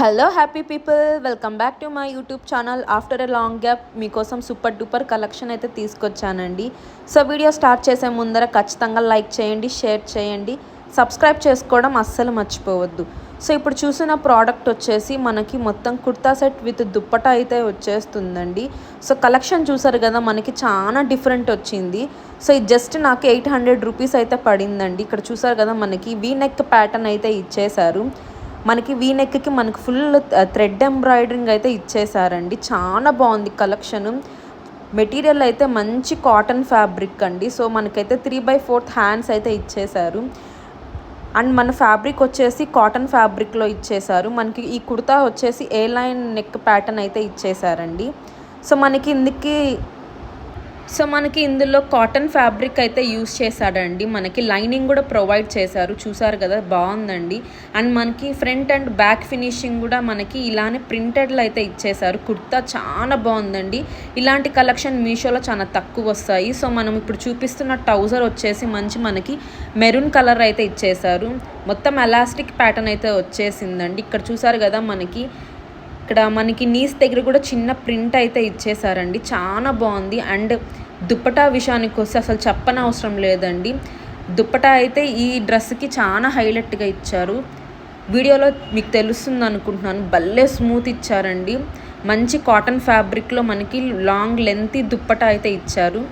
Hello happy people welcome back to my YouTube channel after a long gap మీకోసం super duper collection అయితే తీసుకొచ్చానండి. So video start చేసే ముందర ఖచ్చితంగా like చేయండి షేర్ చేయండి. సబ్స్క్రైబ్ చేసుకోవడం అస్సలు మర్చిపోవద్దు. సో ఇప్పుడు చూసిన ప్రోడక్ట్ వచ్చేసి మనకి మొత్తం కుర్తా సెట్ విత్ దుప్పట అయితే వచ్చేస్తుందండి. సో కలెక్షన్ చూసారు కదా మనకి చాలా డిఫరెంట్ వచ్చింది. సో ఇది జస్ట్ నాకు ఎయిట్ హండ్రెడ్ రూపీస్ అయితే పడిందండి. ఇక్కడ చూసారు కదా మనకి వీ నెక్ ప్యాటర్న్ అయితే ఇచ్చేశారు. మనకి వీ నెక్కి మనకి ఫుల్ థ్రెడ్ ఎంబ్రాయిడరింగ్ అయితే ఇచ్చేసారండి చాలా బాగుంది కలెక్షన్ మెటీరియల్ అయితే మంచి కాటన్ ఫ్యాబ్రిక్ అండి. సో మనకైతే త్రీ బై ఫోర్త్ హ్యాండ్స్ అయితే ఇచ్చేసారు అండ్ మన ఫ్యాబ్రిక్ వచ్చేసి కాటన్ ఫ్యాబ్రిక్లో ఇచ్చేసారు మనకి ఈ కుర్తా వచ్చేసి ఏ లైన్ నెక్ ప్యాటర్న్ అయితే ఇచ్చేసారండి సో మనకి ఇందుకి సో మనకి ఇందులో కాటన్ ఫ్యాబ్రిక్ అయితే యూస్ చేశాడండి. మనకి లైనింగ్ కూడా ప్రొవైడ్ చేశారు. చూసారు కదా బాగుందండి. అండ్ మనకి ఫ్రంట్ అండ్ బ్యాక్ ఫినిషింగ్ కూడా మనకి ఇలానే ప్రింటెడ్లు అయితే ఇచ్చేసారు కుర్తా చాలా బాగుందండి. ఇలాంటి కలెక్షన్ మీషోలో చాలా తక్కువ వస్తాయి. సో మనం ఇప్పుడు చూపిస్తున్న ట్రౌజర్ వచ్చేసి మంచి మనకి మెరూన్ కలర్ అయితే ఇచ్చేసారు మొత్తం ఎలాస్టిక్ ప్యాటర్న్ అయితే వచ్చేసిందండి. ఇక్కడ చూసారు కదా మనకి ఇక్కడ మనకి నీస్ దగ్గర కూడా చిన్న ప్రింట్ అయితే ఇచ్చేసారండి. చాలా బాగుంది. అండ్ దుప్పటా విషయానికి వస్తే అసలు చెప్పనవసరం లేదండి. దుప్పటా అయితే ఈ డ్రెస్కి చాలా హైలైట్గా ఇచ్చారు. వీడియోలో మీకు తెలుస్తుంది అనుకుంటున్నాను. భలే స్మూత్ ఇచ్చారండి. మంచి కాటన్ ఫ్యాబ్రిక్లో మనకి లాంగ్ లెంత్ దుప్పటా అయితే ఇచ్చారు.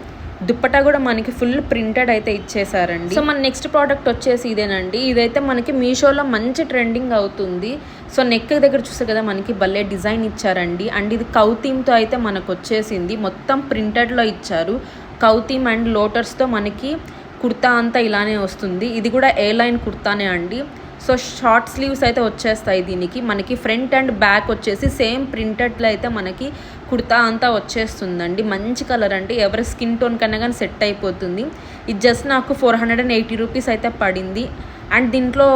దుప్పటా కూడా మనకి ఫుల్ ప్రింటెడ్ అయితే ఇచ్చేసారండి సో మన నెక్స్ట్ ప్రోడక్ట్ వచ్చేసి ఇదేనండి. ఇదైతే మనకి మీషోలో మంచి ట్రెండింగ్ అవుతుంది. సో నెక్ దగ్గర చూస్తే కదా మనకి భలే డిజైన్ ఇచ్చారండి. అండ్ ఇది కౌతీమ్తో అయితే మనకు వచ్చేసింది. మొత్తం ప్రింటెడ్లో ఇచ్చారు. కౌతీమ్ అండ్ లోటర్స్తో మనకి కుర్తా అంతా ఇలానే వస్తుంది. ఇది కూడా ఏ లైన్ కుర్తానే అండి. సో షార్ట్ స్లీవ్స్ అయితే వచ్చేస్తాయి దీనికి. మనకి ఫ్రంట్ అండ్ బ్యాక్ వచ్చేసి సేమ్ ప్రింటెడ్లో అయితే మనకి కుర్తా అంతా వచ్చేస్తుందండి. మంచి కలర్ అండి. ఎవరి స్కిన్ టోన్ కన్నా కానీ సెట్ అయిపోతుంది. ఇది జస్ట్ నాకు four hundred and eighty rupees అయితే పడింది. అండ్ దీంట్లో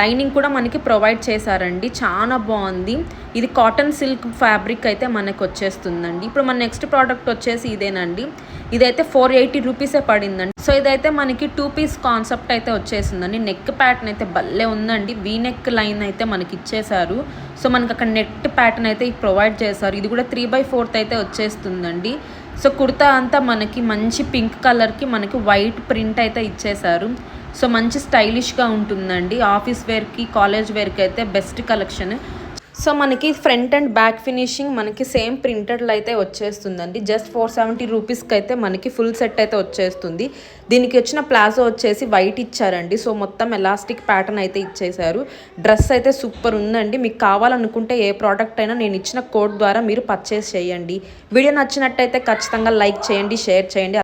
లైనింగ్ కూడా మనకి ప్రొవైడ్ చేశారండి. చాలా బాగుంది. ఇది కాటన్ సిల్క్ ఫ్యాబ్రిక్ అయితే మనకు వచ్చేస్తుందండి. ఇప్పుడు మన నెక్స్ట్ ప్రోడక్ట్ వచ్చేసి ఇదేనండి. ఇదైతే ఫోర్ ఎయిటీ రూపీసే పడిందండి. సో ఇదైతే మనకి టూ పీస్ కాన్సెప్ట్ అయితే వచ్చేసిందండి. నెక్ ప్యాటర్న్ అయితే భలే ఉందండి. వీ నెక్ లైన్ అయితే మనకి ఇచ్చేసారు సో మనకి అక్కడ నెట్ ప్యాటర్న్ అయితే ప్రొవైడ్ చేశారు. ఇది కూడా త్రీ బై ఫోర్త్ అయితే వచ్చేస్తుందండి. సో కుర్తా అంతా మనకి మంచి పింక్ కలర్కి మనకి వైట్ ప్రింట్ అయితే ఇచ్చేసారు సో మంచి స్టైలిష్గా ఉంటుందండి. ఆఫీస్ వేర్కి కాలేజ్ వేర్కి అయితే బెస్ట్ కలెక్షన్. సో మనకి ఫ్రంట్ అండ్ బ్యాక్ ఫినిషింగ్ మనకి సేమ్ ప్రింటెడ్లో అయితే వచ్చేస్తుందండి. జస్ట్ ఫోర్ సెవెంటీ రూపీస్కి అయితే మనకి ఫుల్ సెట్ అయితే వచ్చేస్తుంది. దీనికి వచ్చిన ప్లాజో వచ్చేసి వైట్ ఇచ్చారండి. సో మొత్తం ఎలాస్టిక్ ప్యాటర్న్ అయితే ఇచ్చేసారు డ్రెస్ అయితే సూపర్ ఉందండి. మీకు కావాలనుకుంటే ఏ ప్రోడక్ట్ అయినా నేను ఇచ్చిన కోడ్ ద్వారా మీరు పర్చేస్ చేయండి. వీడియో నచ్చినట్టయితే ఖచ్చితంగా లైక్ చేయండి షేర్ చేయండి.